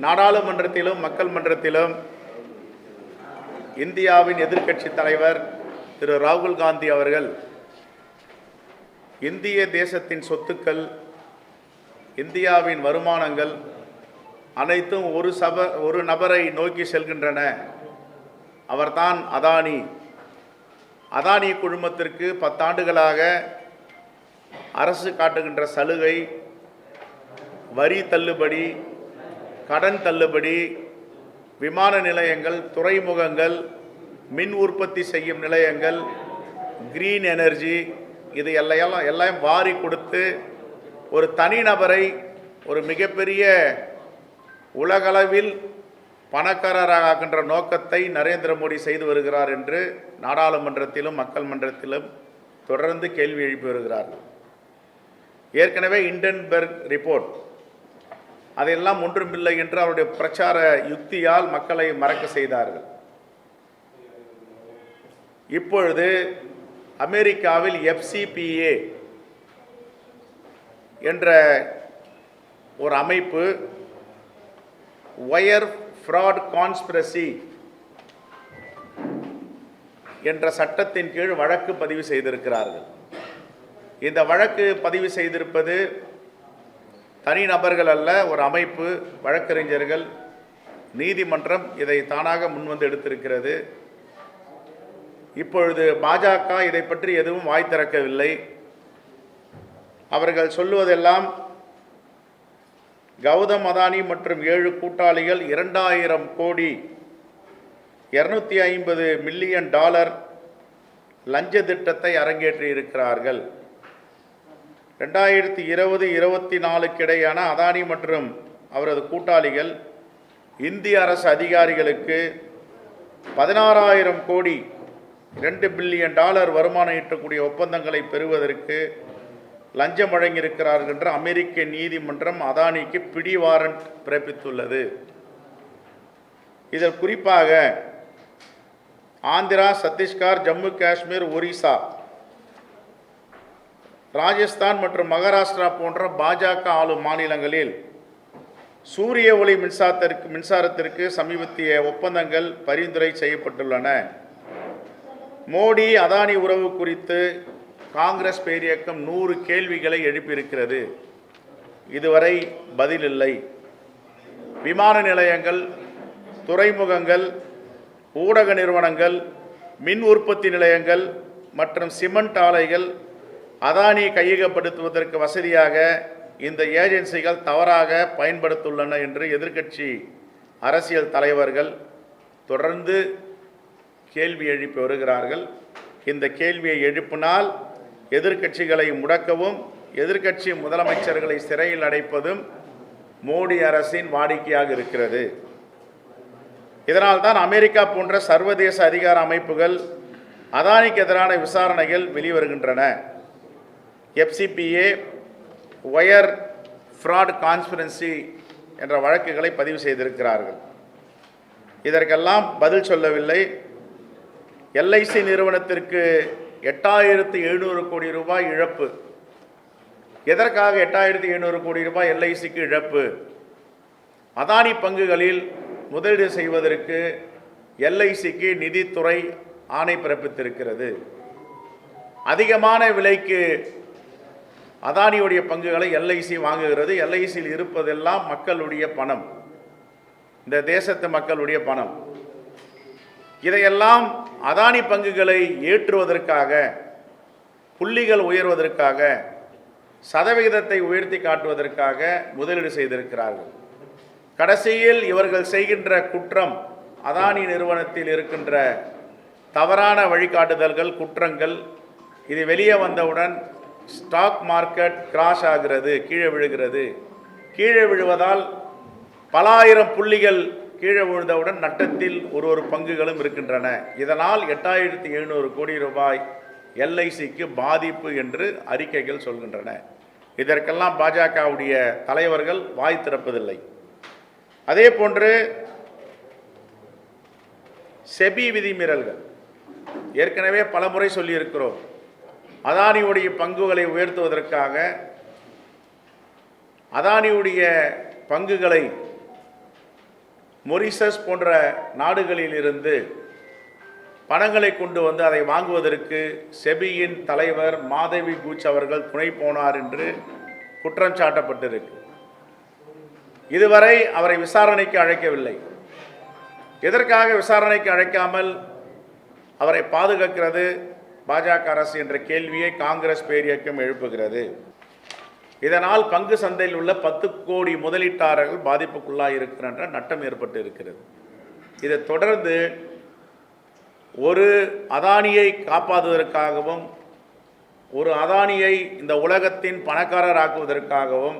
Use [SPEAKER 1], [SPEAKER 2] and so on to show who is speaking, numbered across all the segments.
[SPEAKER 1] நாடாளுமன்றத்திலும் மக்கள் மன்றத்திலும் இந்தியாவின் எதிர்க்கட்சி தலைவர் திரு. ராகுல் காந்தி அவர்கள் இந்திய தேசத்தின் சொத்துக்கள் இந்தியாவின் வருமானங்கள் அனைத்தும் ஒரு சப ஒரு நபரை நோக்கி செல்கின்றன. அவர்தான் அதானி. அதானி குழுமத்திற்கு பத்தாண்டுகளாக அரசு காட்டுகின்ற சலுகை வரி தள்ளுபடி கடன் தள்ளுபடி விமான நிலையங்கள் துறைமுகங்கள் மின் உற்பத்தி செய்யும் நிலையங்கள் கிரீன் எனர்ஜி இது எல்லையெல்லாம் எல்லாம் வாரி கொடுத்து ஒரு தனிநபரை ஒரு மிகப்பெரிய உலகளவில் பணக்காரராகின்ற நோக்கத்தை நரேந்திர மோடி செய்து வருகிறார் என்று நாடாளுமன்றத்திலும் மக்கள் மன்றத்திலும் தொடர்ந்து கேள்வி எழுப்பி வருகிறார்கள். ஏற்கனவே இண்டன்பெர்க் ரிப்போர்ட் அதையெல்லாம் ஒன்றுமில்லை என்று அவருடைய பிரச்சார யுக்தியால் மக்களை மறக்க செய்தார்கள். இப்பொழுது அமெரிக்காவில் எஃப்சிபிஏ என்ற ஒரு அமைப்பு ஒயர் ஃப்ராட் கான்ஸ்பிரசி என்ற சட்டத்தின் கீழ் வழக்கு பதிவு செய்திருக்கிறார்கள். இந்த வழக்கு பதிவு செய்திருப்பது தனிநபர்கள் அல்ல ஒரு அமைப்பு வழக்கறிஞர்கள் நீதிமன்றம் இதை தானாக முன்வந்து எடுத்திருக்கிறது. இப்பொழுது பாஜக இதை பற்றி எதுவும் வாய் திறக்கவில்லை. அவர்கள் சொல்லுவதெல்லாம் கௌதம் அதானி மற்றும் ஏழு கூட்டாளிகள் இரண்டாயிரம் கோடி இரநூத்தி ஐம்பது மில்லியன் டாலர் லஞ்ச திட்டத்தை அரங்கேற்றி இருக்கிறார்கள் ரெண்டாயிரத்தி இருபது இருபத்தி நாலுக்கிடையான அதானி மற்றும் அவரது கூட்டாளிகள் இந்திய அரசு அதிகாரிகளுக்கு பதினாறாயிரம் கோடி ரெண்டு பில்லியன் டாலர் வருமானம் ஈட்டக்கூடிய ஒப்பந்தங்களை பெறுவதற்கு லஞ்சம் வழங்கியிருக்கிறார்கள் என்று அமெரிக்க நீதிமன்றம் அதானிக்கு பிடி வாரண்ட் பிறப்பித்துள்ளது. இதில் குறிப்பாக ஆந்திரா சத்தீஸ்கர் ஜம்மு காஷ்மீர் ஒரிசா ராஜஸ்தான் மற்றும் மகாராஷ்டிரா போன்ற பாஜக ஆளும் மாநிலங்களில் சூரிய ஒளி மின்சாரத்திற்கு மின்சாரத்திற்கு சமீபத்திய ஒப்பந்தங்கள் பரிந்துரை செய்யப்பட்டுள்ளன. மோடி அதானி உறவு குறித்து காங்கிரஸ் பேரியக்கம் நூறு கேள்விகளை எழுப்பியிருக்கிறது. இதுவரை பதில் இல்லை விமான நிலையங்கள் துறைமுகங்கள் ஊடக நிறுவனங்கள் மின் உற்பத்தி நிலையங்கள் மற்றும் சிமெண்ட் ஆலைகள் அதானி கையகப்படுத்துவதற்கு வசதியாக இந்த ஏஜென்சிகள் தவறாக பயன்படுத்துள்ளன என்று எதிர்க்கட்சி அரசியல் தலைவர்கள் தொடர்ந்து கேள்வி எழுப்பி வருகிறார்கள். இந்த கேள்வியை எழுப்பினால் எதிர்க்கட்சிகளை முடக்கவும் எதிர்க்கட்சி முதலமைச்சர்களை சிறையில் அடைப்பதும் மோடி அரசின் வாடிக்கையாக இருக்கிறது. இதனால்தான் அமெரிக்கா போன்ற சர்வதேச அதிகார அமைப்புகள் அதானிக்கு எதிரான விசாரணைகள் வெளிவருகின்றன. எஃப்சிபிஏ ஒயர் ஃப்ராட் கான்ஸ்பிரன்சி என்ற வழக்குகளை பதிவு செய்திருக்கிறார்கள். இதற்கெல்லாம் பதில் சொல்லவில்லை. எல்ஐசி நிறுவனத்திற்கு எட்டாயிரத்து எழுநூறு கோடி ரூபாய் இழப்பு. எதற்காக எட்டாயிரத்து எழுநூறு கோடி ரூபாய் எல்ஐசிக்கு இழப்பு? அதானி பங்குகளில் முதலீடு செய்வதற்கு எல்ஐசிக்கு நிதித்துறை ஆணை பிறப்பித்திருக்கிறது. அதிகமான விலைக்கு அதானியுடைய பங்குகளை எல்ஐசி வாங்குகிறது. எல்ஐசியில் இருப்பதெல்லாம் மக்களுடைய பணம். இந்த தேசத்து மக்களுடைய பணம். இதையெல்லாம் அதானி பங்குகளை ஏற்றுவதற்காக புள்ளிகள் உயர்வதற்காக சதவிகிதத்தை உயர்த்தி காட்டுவதற்காக முதலீடு செய்திருக்கிறார்கள். கடைசியில் இவர்கள் செய்கின்ற குற்றம் அதானி நிறுவனத்தில் இருக்கின்ற தவறான வழிகாட்டுதல்கள் குற்றங்கள் இது வெளியே வந்தவுடன் ஸ்டாக் மார்க்கெட் கிராஷ் ஆகிறது கீழே விழுகிறது. கீழே விழுவதால் பல ஆயிரம் புள்ளிகள் கீழே விழுந்தவுடன் நட்டத்தில் ஒரு ஒரு பங்குகளும் இருக்கின்றன. இதனால் எட்டாயிரத்தி எழுநூறு கோடி ரூபாய் எல்ஐசிக்கு பாதிப்பு என்று அறிக்கைகள் சொல்கின்றன. இதற்கெல்லாம் பாஜகவுடைய தலைவர்கள் வாய் திறப்பதில்லை. அதே போன்று செபி விதிமீறல்கள். ஏற்கனவே பலமுறை சொல்லியிருக்கிறோம். அதானியுடைய பங்குகளை உயர்த்துவதற்காக அதானியுடைய பங்குகளை மொரிசஸ் போன்ற நாடுகளில் இருந்து பணங்களை கொண்டு வந்து அதை வாங்குவதற்கு செபியின் தலைவர் மாதவி கூச் அவர்கள் துணை போனார் என்று குற்றம் சாட்டப்பட்டிருக்கு. இதுவரை அவரை விசாரணைக்கு அழைக்கவில்லை. எதற்காக விசாரணைக்கு அழைக்காமல் அவரை பாதுகாக்கிறது? பாஜக அரசு என்ற கேள்வியை காங்கிரஸ் பேரியக்கம் எழுப்புகிறது. இதனால் பங்கு சந்தையில் உள்ள பத்து கோடி முதலீட்டாளர்கள் பாதிப்புக்குள்ளாக இருக்கிறன்ற நட்டம் ஏற்பட்டு இருக்கிறது. இதை தொடர்ந்து ஒரு அதானியை காப்பாற்றுவதற்காகவும் ஒரு அதானியை இந்த உலகத்தின் பணக்காரராக்குவதற்காகவும்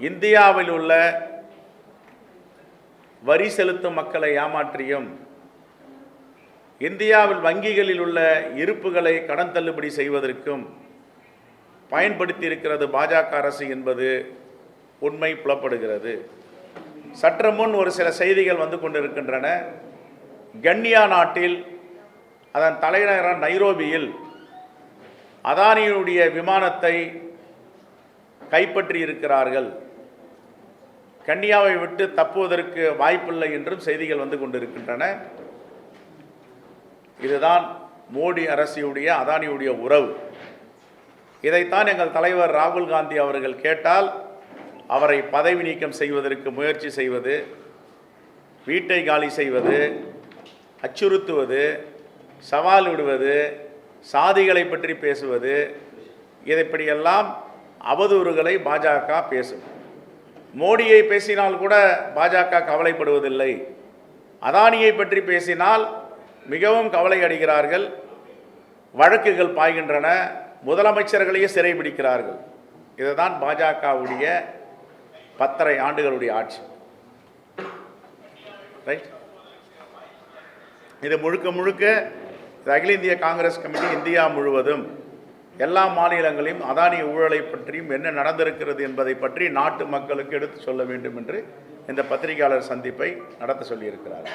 [SPEAKER 1] இந்தியாவில் உள்ள வரி செலுத்தும் மக்களை ஏமாற்றியும் இந்தியாவில் வங்கிகளில் உள்ள இருப்புகளை கடன் தள்ளுபடி செய்வதற்கும் பயன்படுத்தி இருக்கிறது பாஜக அரசு என்பது உண்மை புலப்படுகிறது. சற்று முன் ஒரு சில செய்திகள் வந்து கொண்டிருக்கின்றன. கன்னியா நாட்டில் அதன் தலைநகரான நைரோபியில் அதானியுடைய விமானத்தை கைப்பற்றி இருக்கிறார்கள் கன்னியாவை விட்டு தப்புவதற்கு வாய்ப்பில்லை என்றும் செய்திகள் வந்து கொண்டிருக்கின்றன. இதுதான் மோடி அரசியுடைய அதானியுடைய உறவு. இதைத்தான் எங்கள் தலைவர் ராகுல் காந்தி அவர்கள் கேட்டால் அவரை பதவி நீக்கம் செய்வதற்கு முயற்சி செய்வது வீட்டை காலி செய்வது அச்சுறுத்துவது சவால் விடுவது சாதிகளை பற்றி பேசுவது இதைப்படியெல்லாம் அவதூறுகளை பாஜக பேசும். மோடியை பேசினால் கூட பாஜக கவலைப்படுவதில்லை. அதானியை பற்றி பேசினால் மிகவும் கவலை அடைகிறார்கள். வழக்குகள் பாய்கின்றன. முதலமைச்சர்களையே சிறைபிடிக்கிறார்கள் இதுதான் பாஜகவுடைய பத்தரை ஆண்டுகளுடைய ஆட்சி. ரைட் இது முழுக்க முழுக்க அகில இந்திய காங்கிரஸ் கமிட்டி இந்தியா முழுவதும் எல்லா மாநிலங்களையும் அதானி ஊழலை பற்றியும் என்ன நடந்திருக்கிறது என்பதை பற்றி நாட்டு மக்களுக்கு எடுத்து சொல்ல வேண்டும் என்று இந்த பத்திரிகையாளர் சந்திப்பை நடத்த சொல்லியிருக்கிறார்.